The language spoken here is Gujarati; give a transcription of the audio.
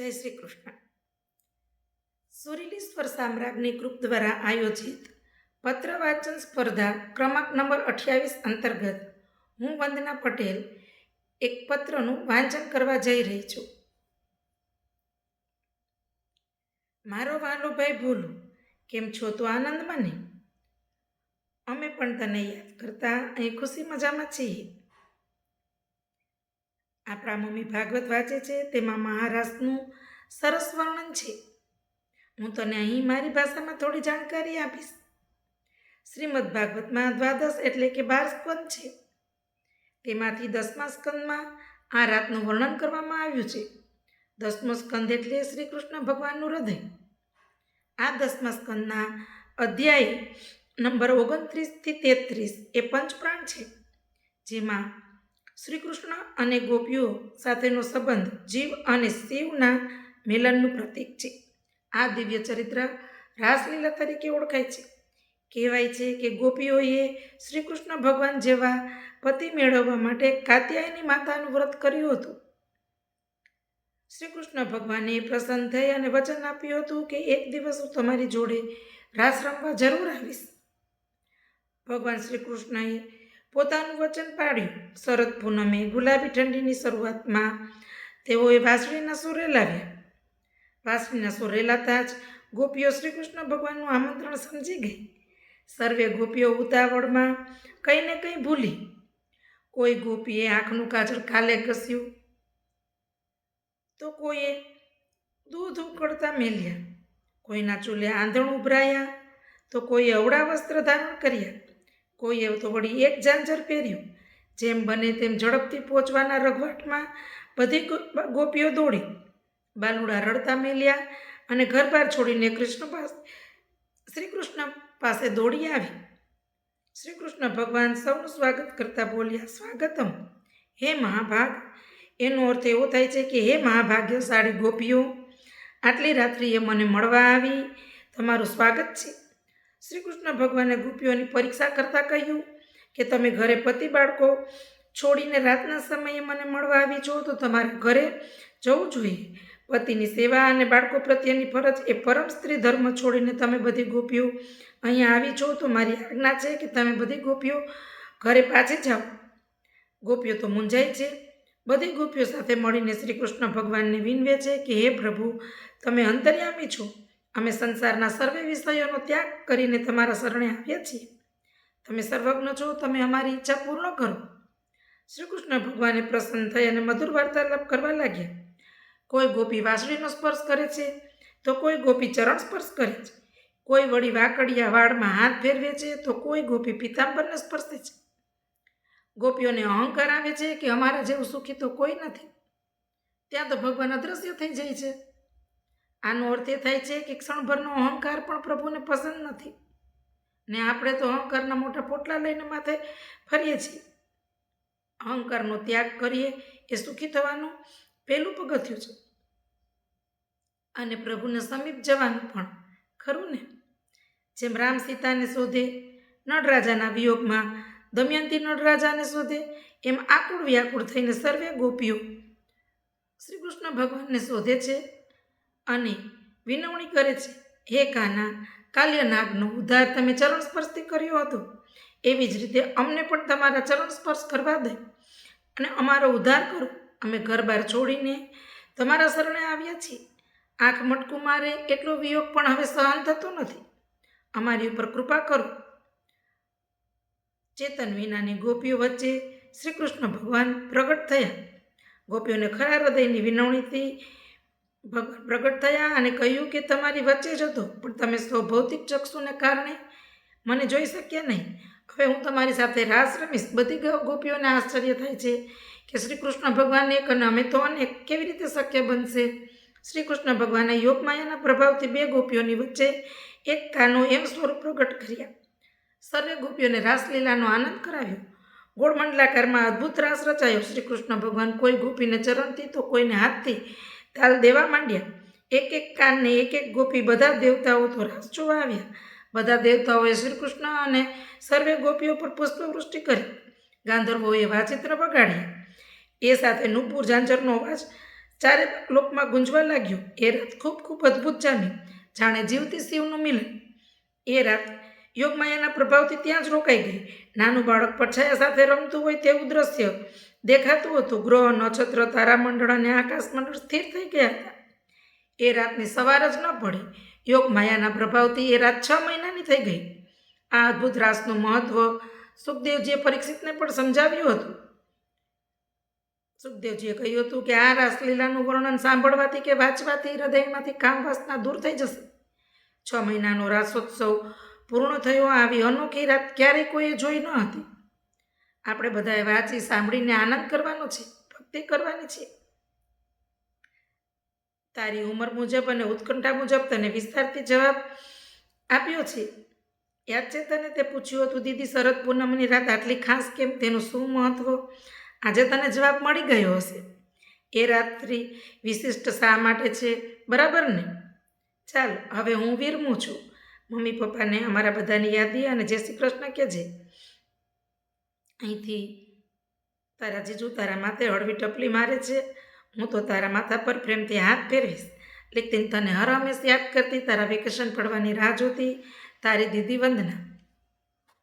જય શ્રી કૃષ્ણ. સુરીલીશ્વર સામ્રાજ્ઞી ગ્રુપ દ્વારા આયોજિત પત્ર વાંચન સ્પર્ધા ક્રમાંક નંબર અઠ્યાવીસ અંતર્ગત હું વંદના પટેલ એક પત્રનું વાંચન કરવા જઈ રહી છું. મારો વાલુભાઈ ભૂલો, કેમ છો? તો આનંદમાં નહીં અમે પણ તને યાદ કરતા અહીં ખુશી મજામાં છીએ. આપણા મમ્મી ભાગવત વાંચે છે, તેમાં મહારાષ્ટ્રનું સરસ વર્ણન છે. હું તને અહીં મારી ભાષામાં થોડી જાણકારી આપીશ. શ્રીમદ ભાગવતમાં દ્વાદશ એટલે કે બાર સ્કંદ છે. તેમાંથી દસમા સ્કંદમાં આ રાતનું વર્ણન કરવામાં આવ્યું છે. દસમો સ્કંદ એટલે શ્રી કૃષ્ણ ભગવાનનું હૃદય. આ દસમા સ્કંદના અધ્યાય નંબર ઓગણત્રીસથી તેત્રીસ એ પંચપ્રાણ છે, જેમાં શ્રી કૃષ્ણ અને ગોપીઓ સાથેનો સંબંધ જીવ અને શિવના મિલનનું પ્રતીક છે. આ દિવ્ય ચરિત્ર રાસલીલા તરીકે ઓળખાય છે. કહેવાય છે કે ગોપીઓએ શ્રીકૃષ્ણ ભગવાન જેવા પતિ મેળવવા માટે કાત્યાયની માતાનું વ્રત કર્યું હતું. શ્રીકૃષ્ણ ભગવાને પ્રસન્ન થઈ અને વચન આપ્યું હતું કે એક દિવસ હું તમારી જોડે રાસ રમવા જરૂર આવીશ. ભગવાન શ્રી કૃષ્ણએ પોતાનું વચન પાડ્યું. શરદ પૂનમે ગુલાબી ઠંડીની શરૂઆતમાં તેઓએ વાસળીના સુરે લાવ્યા. વાસળીના સુરે લાતા જ ગોપીઓ શ્રી કૃષ્ણ ભગવાનનું આમંત્રણ સમજી ગઈ. સર્વે ગોપીઓ ઉતાવળમાં કંઈ ને કંઈ ભૂલી. કોઈ ગોપીએ આંખનું કાજળ કાલે ઘસ્યું. તો કોઈએ દૂધ ઉકળતા મેલ્યા. કોઈના ચૂલે આંધણ ઉભરાયા. તો કોઈએ અવળા વસ્ત્ર ધારણ કર્યા. કોઈએ તો વળી એક ઝાંઝર પહેર્યું. જેમ બને તેમ ઝડપથી પહોંચવાના રઘવાટમાં બધી ગોપીઓ દોડી. બાલુડા રડતા મેલ્યા અને ઘર બહાર છોડીને કૃષ્ણ પાસે શ્રી કૃષ્ણ પાસે દોડી આવી. શ્રી કૃષ્ણ ભગવાન સૌનું સ્વાગત કરતા બોલ્યા, સ્વાગતમ. હે મહાભાગ. એનો અર્થ એવો થાય છે કે, હે મહાભાગ્યશાળી ગોપીઓ, આટલી રાત્રિએ મને મળવા આવી. તમારું સ્વાગત છે. શ્રી કૃષ્ણ ભગવાને ગોપીઓની પરીક્ષા કરતાં કહ્યું કે તમે ઘરે પતિ બાળકો છોડીને રાતના સમયે મને મળવા આવી છો તો તમારે ઘરે જવું જોઈએ. પતિની સેવા અને બાળકો પ્રત્યેની ફરજ એ પરમ સ્ત્રી ધર્મ છોડીને તમે બધી ગોપીઓ અહીંયા આવી છો તો મારી આજ્ઞા છે કે તમે બધી ગોપીઓ ઘરે પાછી જાઓ. ગોપીઓ તો મૂંઝાય છે. બધી ગોપીઓ સાથે મળીને શ્રી કૃષ્ણ ભગવાનને વિનવે છે કે, હે પ્રભુ, તમે અંતર્યામી છો. અમે સંસારના સર્વે વિષયોનો ત્યાગ કરીને તમારા શરણે આવ્યા છીએ. તમે સર્વજ્ઞ છો, તમે અમારી ઈચ્છા પૂર્ણ કરો. શ્રી કૃષ્ણ ભગવાને પ્રસન્ન થઈ અને મધુર વાર્તાલાપ કરવા લાગ્યા. કોઈ ગોપી વાસળીનો સ્પર્શ કરે છે, તો કોઈ ગોપી ચરણ સ્પર્શ કરે છે. કોઈ વળી વાકડિયા વાળમાં હાથ ફેરવે છે, તો કોઈ ગોપી પિતાંબરને સ્પર્શે છે. ગોપીઓને અહંકાર આવે છે કે અમારા જેવું સુખી તો કોઈ નથી. ત્યાં તો ભગવાન અદ્રશ્ય થઈ જાય છે. આનો અર્થ એ થાય છે કે ક્ષણભરનો અહંકાર પણ પ્રભુને પસંદ નથી. ને આપણે તો અહંકારના મોટા પોટલા લઈને માથે ફરીએ છીએ. અહંકારનો ત્યાગ કરીએ એ સુખી થવાનું પહેલું પગથિયું છે. અને પ્રભુને સમીપ જવાનું પણ ખરું ને? જેમ રામ સીતાને શોધે, નળરાજાના વિયોગમાં દમયંતી નળરાજાને શોધે, એમ આકુળ વ્યાકુળ થઈને સર્વે ગોપીઓ શ્રી કૃષ્ણ ભગવાનને શોધે છે અને વિનવણી કરે છે, હે કાના, કાલ્યનાગનો ઉદ્ધાર તમે ચરણ સ્પર્શથી કર્યો હતો. એવી જ રીતે અમને પણ તમારા ચરણ સ્પર્શ કરવા દે અને અમારો ઉદ્ધાર કરો. અમે ઘર બહાર છોડીને તમારા શરણે આવ્યા છીએ. આંખ મટકું મારે એટલો વિયોગ પણ હવે સહન થતો નથી. અમારી ઉપર કૃપા કરો. ચેતન વિનાની ગોપીઓ વચ્ચે શ્રી કૃષ્ણ ભગવાન પ્રગટ થયા. ગોપીઓને ખરા હૃદયની વિનવણીથી ભગવાન પ્રગટ થયા અને કહ્યું કે તમારી વચ્ચે જ હતો, પણ તમે સ્વભૌતિક ચક્ષુને કારણે મને જોઈ શક્યા નહીં. હવે હું તમારી સાથે રાસ રમીશ. બધી ગોપીઓને આશ્ચર્ય થાય છે કે શ્રી કૃષ્ણ ભગવાન એક અને અમે તો અનેક કેવી રીતે શક્ય બનશે? શ્રી કૃષ્ણ ભગવાને યોગમાયાના પ્રભાવથી બે ગોપીઓની વચ્ચે એક કાનો એમ સ્વરૂપ પ્રગટ કર્યા. સર્વે ગોપીઓને રાસલીલાનો આનંદ કરાવ્યો. ગોળમંડલાકારમાં અદ્ભુત રાસ રચાયો. શ્રી કૃષ્ણ ભગવાન કોઈ ગોપીને ચરણથી તો કોઈને હાથથી તાલ દેવા માંડ્યા. એક એક કાનને એક એક ગોપી બધા દેવતાઓ તો રાસ જોવા આવ્યા. બધા દેવતાઓએ શ્રી કૃષ્ણ અને સર્વે ગોપીઓ પર પુષ્પવૃષ્ટિ કરી. ગાંધર્વોએ વાચિત્ર વગાડ્યા. એ સાથે નુપુર ઝાંઝરનો અવાજ ચારે લોકમાં ગુંજવા લાગ્યો. એ રાત ખૂબ ખૂબ અદ્ભુત જામી. જાણે જીવતી શિવનું મિલન. એ રાત યોગમાયાના પ્રભાવથી ત્યાં જ રોકાઈ ગઈ. નાનું બાળક પડછાયા સાથે રમતું હોય તેવું દ્રશ્ય દેખાતું હતું. ગ્રહ, નક્ષત્ર, તારામંડળ અને આકાશમંડળ સ્થિર થઈ ગયા હતા. એ રાતની સવાર જ ન પડી. યોગ માયાના પ્રભાવથી એ રાત છ મહિનાની થઈ ગઈ. આ અદ્ભુત રાસનું મહત્વ સુખદેવજીએ પરીક્ષિતને પણ સમજાવ્યું હતું. સુખદેવજીએ કહ્યું હતું કે આ રાસલીલાનું વર્ણન સાંભળવાથી કે વાંચવાથી હૃદયમાંથી કામ વાસના દૂર થઈ જશે. છ મહિનાનો રાસોત્સવ પૂર્ણ થયો આવી અનોખી રાત ક્યારેય કોઈએ જોઈ ન હતી. આપણે બધાએ વાંચી સાંભળીને આનંદ કરવાનો છે, ભક્તિ કરવાની છે. તારી ઉંમર મુજબ અને ઉત્કંઠા મુજબ તને વિસ્તારથી જવાબ આપ્યો છે. યાદ છે તને તે પૂછ્યું હતું, દીદી, શરદ પૂનમની રાત આટલી ખાસ કેમ? તેનું શું મહત્વ? આજે તને જવાબ મળી ગયો હશે. એ રાત્રિ વિશિષ્ટ શા માટે છે? બરાબર ને? ચાલ, હવે હું વિરમું છું. મમ્મી પપ્પાને અમારા બધાની યાદી અને જય શ્રી કૃષ્ણ કહેજે અહીંથી તારા જીજુ તારા માથે હળવી ટપલી મારે છે. હું તો તારા માથા પર પ્રેમથી હાથ ફેરવીશ. લેકિન તને હર હંમેશ યાદ કરતી તારા વેકેશન પડવાની રાહ જોતી તારી દીદી વંદના.